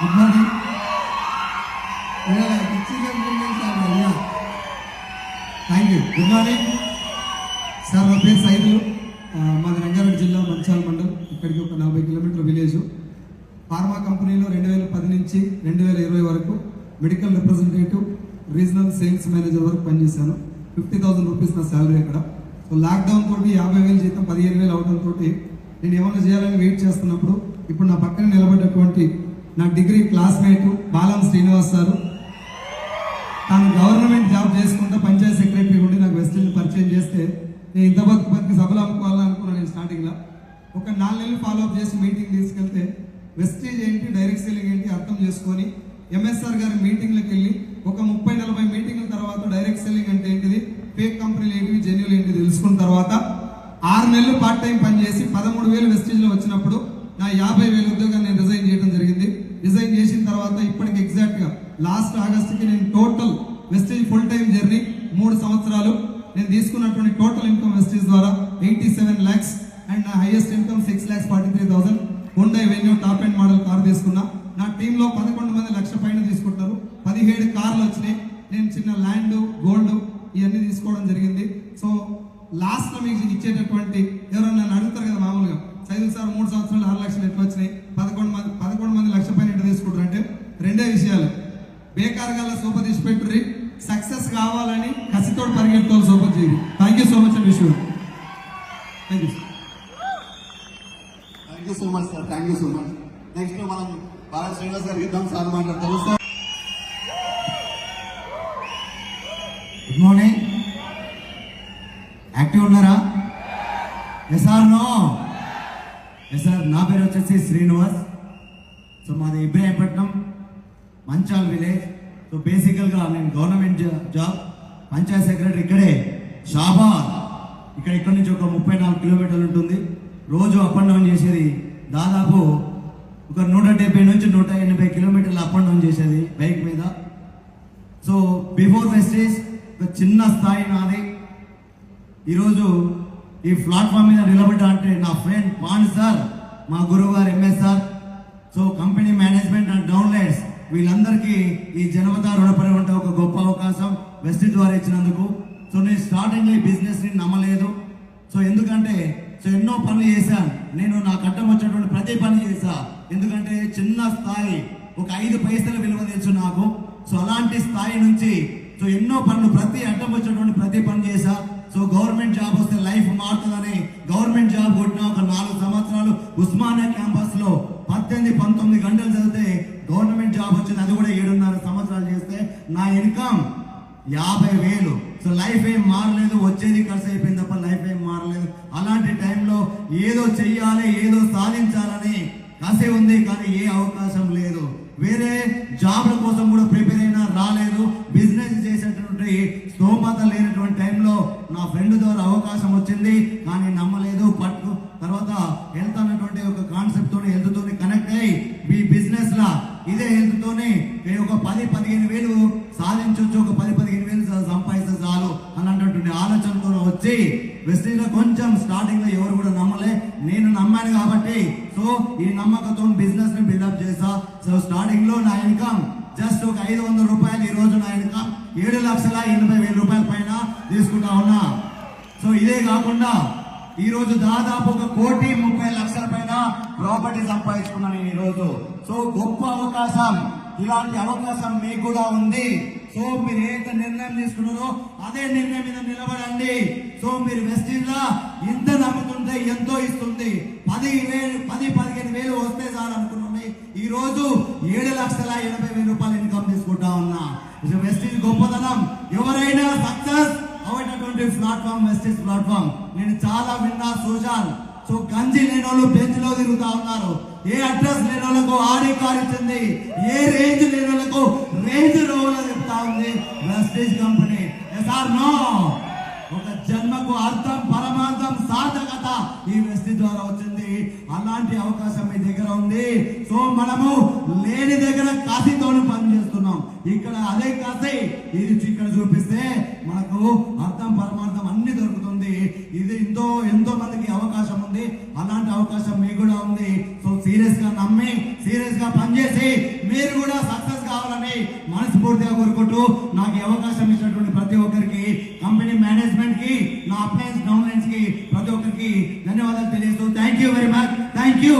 Good morning thank you good morning sir నా పేరు సైదులు. మాది రంగారెడ్డి జిల్లా మంచాల మండలం. ఇక్కడికి ఒక నలభై కిలోమీటర్ విలేజ్. ఫార్మా కంపెనీలో రెండు వేల పది నుంచి రెండు వేల ఇరవై వరకు medical representative regional sales manager వరకు పనిచేశాను. ఫిఫ్టీ థౌసండ్ రూపీస్ నా శాలరీ అక్కడ. సో లాక్డౌన్ తోటి యాభై వేలు జీతం పదిహేను వేలు అవడంతో తోటి నేను ఏమైనా చేయాలని వెయిట్ చేస్తున్నప్పుడు ఇప్పుడు నా పక్కన నిలబడ్డటువంటి నా degree classmate Balam Srinivas sir. తాను గవర్నమెంట్ జాబ్ చేసుకుంటూ పంచాయత్ సెక్రటరీ ఉండి నాకు వెస్టిల్ని పరిచయం చేస్తే నేను ఇంత బతుకు బతికి సభలు అమ్ముకోవాలని అనుకున్నాను నేను స్టార్టింగ్లో ఒక నాలుగు నెలలు ఫాలో అప్ చేసి మీటింగ్ తీసుకెళ్తే వెస్టేజ్ ఏంటి డైరెక్ట్ సెల్లింగ్ ఏంటి అర్థం చేసుకొని ఎంఎస్ఆర్ గారి మీటింగ్లకు వెళ్ళి ఒక ముప్పై నలభై మీటింగ్ల తర్వాత డైరెక్ట్ సెల్లింగ్ అంటే ఏంటిది? ఫేక్ కంపెనీలు ఏంటివి జెన్యులు ఏంటి తెలుసుకున్న తర్వాత ఆరు నెలలు పార్ట్ టైం పనిచేసి పదమూడు వేలు వెస్టేజ్లో వచ్చినప్పుడు నా యాభై వేల ఉద్యోగాన్ని నేను రిజైన్ చేయడం జరిగింది. రిజైన్ చేసిన తర్వాత ఇప్పటికి ఎగ్జాక్ట్గా లాస్ట్ ఆగస్ట్కి నేను total Vestige full time journey మూడు సంవత్సరాలు. నేను తీసుకున్నటువంటి టోటల్ ఇన్కమ్ వెస్టేజ్ ద్వారా ఎయిటీ సెవెన్ ల్యాక్స్ అండ్ నా highest income six lakhs forty three thousand Hyundai Venue top and model car తీసుకున్నా. నా టీంలో పదకొండు మంది లక్ష పైన తీసుకుంటారు. పదిహేడు కార్లు వచ్చినాయి. నేను చిన్న ల్యాండ్ గోల్డ్ ఇవన్నీ తీసుకోవడం జరిగింది. సో లాస్ట్లో మీకు ఇచ్చేటటువంటి ఎవరైనా నన్ను అడుగుతారు కదా మామూలుగా సైదుల్ సార్ మూడు సంవత్సరాలు ఆరు లక్షలు ఎట్లా వచ్చినాయి పదకొండు మంది పదకొండు మంది లక్ష పైన ఎట్లా తీసుకుంటారు అంటే రెండే విషయాలు బేకార్ సూప తీసి పెట్టుర్రి సక్సెస్ కావాలని కసితోడు పరిగెట్టుకోవాలి సూపర్ చేయి. థ్యాంక్ యూ సో మచ్ అండి విషయం thank you thank you so much sir thank you so much next మనం బాల శ్రీనివాస్ గారికి ఇద్దాం సార్ మాట్లాడతారు. సార్ గుడ్ మార్నింగ్ యాక్టివ్ ఉన్నారా? Yes are no yes sir నా పేరు వచ్చేసి శ్రీనివాస్. సో మాది ఇబ్రాహీంపట్నం మంచాల్ విలేజ్. సో బేసికల్గా నేను గవర్నమెంట్ జా- జాబ్ పంచాయత్ సెక్రటరీ ఇక్కడే షాబాద్. ఇక్కడ ఇక్కడ నుంచి ఒక ముప్పై నాలుగు కిలోమీటర్లు ఉంటుంది. రోజు అప్ అండ్ డౌన్ చేసేది దాదాపు ఒక నూట డెబ్బై నుంచి నూట ఎనభై కిలోమీటర్లు అప్ అండ్ డౌన్ చేసేది బైక్ మీద. సో బిఫోర్ ఫెస్టేజ్ ఒక చిన్న స్థాయి నాది. ఈరోజు ఈ ప్లాట్ఫామ్ మీద నిలబడ్డా అంటే నా ఫ్రెండ్ పాండ్ సార్ మా గురువు గారు MS sir so company management and downlines వీళ్ళందరికీ ఈ జనవత రుణపడి ఉంటే ఒక గొప్ప అవకాశం. వెస్టి ద్వారా ఇచ్చినందుకు. సో నేను స్టార్టింగ్ ఈ బిజినెస్ని నమ్మలేదు. సో ఎందుకంటే సో ఎన్నో పనులు చేశాను నేను నాకు కట్టం వచ్చినటువంటి ప్రతి పని చేశా. ఎందుకంటే చిన్న స్థాయి ఒక ఐదు పైసల విలువ తెలుసు నాకు. సో అలాంటి స్థాయి నుంచి సో ఎన్నో పనులు ప్రతి అడ్డం వచ్చినటువంటి ప్రతి పని చేశా. సో గవర్నమెంట్ జాబ్ వస్తే లైఫ్ మారుతుందని గవర్నమెంట్ జాబ్ కొట్టిన ఒక నాలుగు సంవత్సరాలు ఉస్మానియా క్యాంపస్లో పద్దెనిమిది పంతొమ్మిది గంటలు చదివితే గవర్నమెంట్ జాబ్ వచ్చింది. అది కూడా ఏడున్నర సంవత్సరాలు చేస్తే నా ఇన్కమ్ యాభై వేలు. సో లైఫ్ ఏం మారలేదు వచ్చేది ఖర్చు అయిపోయింది తప్ప లైఫ్ ఏం మారలేదు. అలాంటి టైంలో ఏదో చెయ్యాలి ఏదో సాధించాలని కసి ఉంది కానీ ఏ అవకాశం లేదు. వేరే జాబ్ల కోసం కూడా ప్రిపేర్ అయినా రాలేదు. బిజినెస్ చేసేటటువంటి స్తోమత లేనటువంటి టైంలో నా ఫ్రెండ్ ద్వారా అవకాశం వచ్చింది కానీ నమ్మలేదు. పట్టు తర్వాత హెల్త్ అన్నటువంటి ఒక కాన్సెప్ట్ తోని హెల్త్ తోని కనెక్ట్ అయ్యి మీ బిజినెస్ లా ఇదే హెల్త్ తోని ఒక పది పదిహేను వేలు సాధించవచ్చు ఒక పది పదిహేను వేలు సంపాదిస్తే చాలు అన్నటువంటి ఆలోచనతో వచ్చి వెస్టీజ్ కొంచెం స్టార్టింగ్లో ఎవరు కూడా నమ్మలే. నేను నమ్మాను కాబట్టి సో ఈ నమ్మకంతో బిజినెస్ని బిల్డప్ చేసా సో స్టార్టింగ్లో నా ఇన్కమ్ జస్ట్ ఒక ఐదు వందల రూపాయలు ఈ రోజు నా ఇన్కమ్ ఏడు లక్షల ఎనభై వేల రూపాయల పైన తీసుకుంటా ఉన్నా. సో ఇదే కాకుండా ఈ రోజు దాదాపు ఒక కోటి ముప్పై లక్షల పైన ప్రాపర్టీ సంపాదించుకున్నాను నేను ఈ రోజు. సో గొప్ప అవకాశం. ఇలాంటి అవకాశం మీకు కూడా ఉంది. సో మీరు ఏదైతే నిర్ణయం తీసుకున్నారో అదే నిర్ణయం మీద నిలబడండి. సో మీరు వెస్టీజ్ లా ఇంత నమ్ముతుంటే ఎంతో ఇస్తుంది. పది వేలు పది పదిహేను వేలు వస్తే చాలు అనుకున్నాయి ఈ రోజు ఏడు లక్షల ఎనభై వేల రూపాయలు ఇన్కమ్ తీసుకుంటా ఉన్నా. ఇది వెస్టీజ్ గొప్పతనం. ఎవరైనా సక్సెస్ అవ్వేటటువంటి ప్లాట్ఫామ్ వెస్టీజ్ ప్లాట్ఫామ్ నేను చాలా విన్నా చూశాను గంజి లేని వాళ్ళు బెంచ్లో తిరుగుతా ఉన్నారు. ఏ అడ్రస్ లేని వాళ్ళకు ఆడి కార్ ఇచ్చింది. ఏ రేంజ్ లేని వాళ్ళకు రేంజ్ రోవర్ చెప్తా ఉంది వెస్టీజ్ కంపెనీ. ఎస్ఆర్ నో ఒక జన్మకు అర్థం పరమార్థం సార్థకత ఈ వ్యక్తి ద్వారా వచ్చింది. అలాంటి అవకాశం మీ దగ్గర ఉంది. సో మనము లేని దగ్గర కాశీతోనే పని చేస్తున్నాం. ఇక్కడ అదే కసి ఇది ఇక్కడ చూపిస్తే మనకు అర్థం పరమార్థం అన్ని దొరుకుతుంది. ఇది ఎంతో ఎంతో అలాంటి అవకాశం మీకు కూడా ఉంది. సో సీరియస్గా నమ్మి సీరియస్గా పనిచేసి మీరు కూడా సక్సెస్ కావాలని మనస్ఫూర్తిగా కోరుకుంటూ నాకు అవకాశం ఇచ్చినటువంటి ప్రతి ఒక్కరికి కంపెనీ మేనేజ్మెంట్కి నా అప్లయన్స్ డౌన్లైన్స్కి ప్రతి ఒక్కరికి ధన్యవాదాలు తెలియజేస్తూ thank you very much thank you